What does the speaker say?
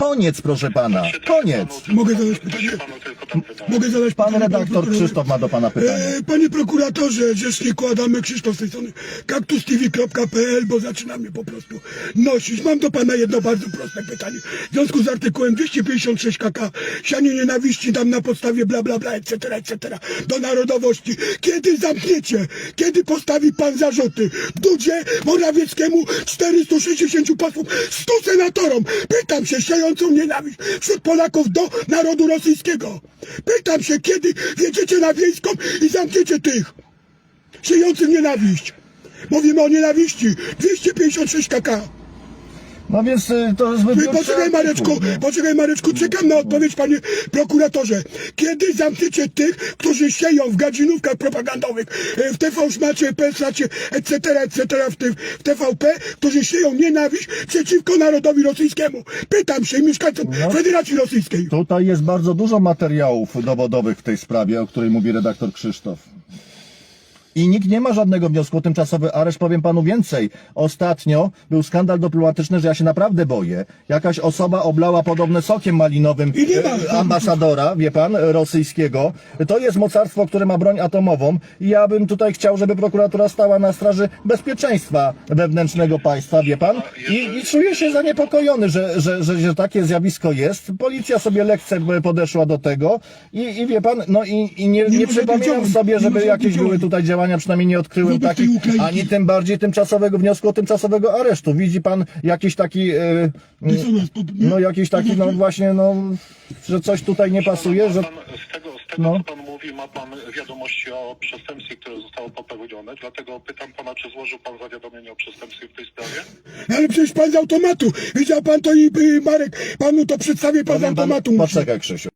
Koniec, proszę pana. Koniec. Mogę zadać pytanie. Mogę zadać Pan redaktor? Krzysztof ma do pana pytanie. E, Panie prokuratorze, rzeczniku Adamy Krzysztof z tej strony kaktustv.pl, bo zaczyna mnie po prostu nosić. Mam do pana jedno bardzo proste pytanie. W związku z artykułem 256 KK, sianie nienawiści tam na podstawie bla bla bla, etc., etc., do narodowości. Kiedy zamkniecie? Kiedy postawi pan zarzuty? Dudzie, Morawieckiemu, 460 posłów, 100 senatorom. Pytam się, siejącą nienawiść wśród Polaków do narodu rosyjskiego. Pytam się, kiedy wjedziecie na wiejską i zamkniecie tych siejących nienawiść. Mówimy o nienawiści. 256 kk. No więc y, to jest wybiórczy Poczekaj Mareczku, poczekaj Mareczku, czekam na odpowiedź panie prokuratorze. Kiedy zamkniecie tych, którzy sieją w gadzinówkach propagandowych, e, w TV Szmacie, PSAcie, etc., etc., w, tym- w TVP, którzy sieją nienawiść przeciwko narodowi rosyjskiemu? Pytam się mieszkańcom No. Federacji Rosyjskiej. Tutaj jest bardzo dużo materiałów dowodowych w tej sprawie, o której mówi redaktor Krzysztof. I nikt nie ma żadnego wniosku o tymczasowy areszt. Powiem panu więcej. Ostatnio był skandal dyplomatyczny, że ja się naprawdę boję. Jakaś osoba oblała podobne sokiem malinowym I nie ma. e, ambasadora, wie pan, rosyjskiego. To jest mocarstwo, które ma broń atomową. I ja bym tutaj chciał, żeby prokuratura stała na straży bezpieczeństwa wewnętrznego państwa, wie pan. I, i czuję się zaniepokojony, że, że, że, że takie zjawisko jest. Policja sobie lekce podeszła do tego i, i wie pan, no i, i nie, Nie nie ma przypominam żadnych działań. sobie, Nie żeby ma jakieś żadnych były działań. tutaj działania, przynajmniej nie odkryłem Wobec tej takich, ani tym bardziej tymczasowego wniosku o tymczasowego aresztu. Widzi pan jakiś taki, e, Dysonans, po- nie? no jakiś taki, no właśnie, no, że coś tutaj nie pasuje, że... Pan, z tego, z tego No. co pan mówi, ma pan wiadomości o przestępstwie, które zostało popełnione, dlatego pytam pana, czy złożył pan zawiadomienie o przestępstwie w tej sprawie? Ale przecież pan z automatu. Widział pan to i Marek, panu to przedstawię pan z Powiem panu- automatu. Poczekaj Krzysiu.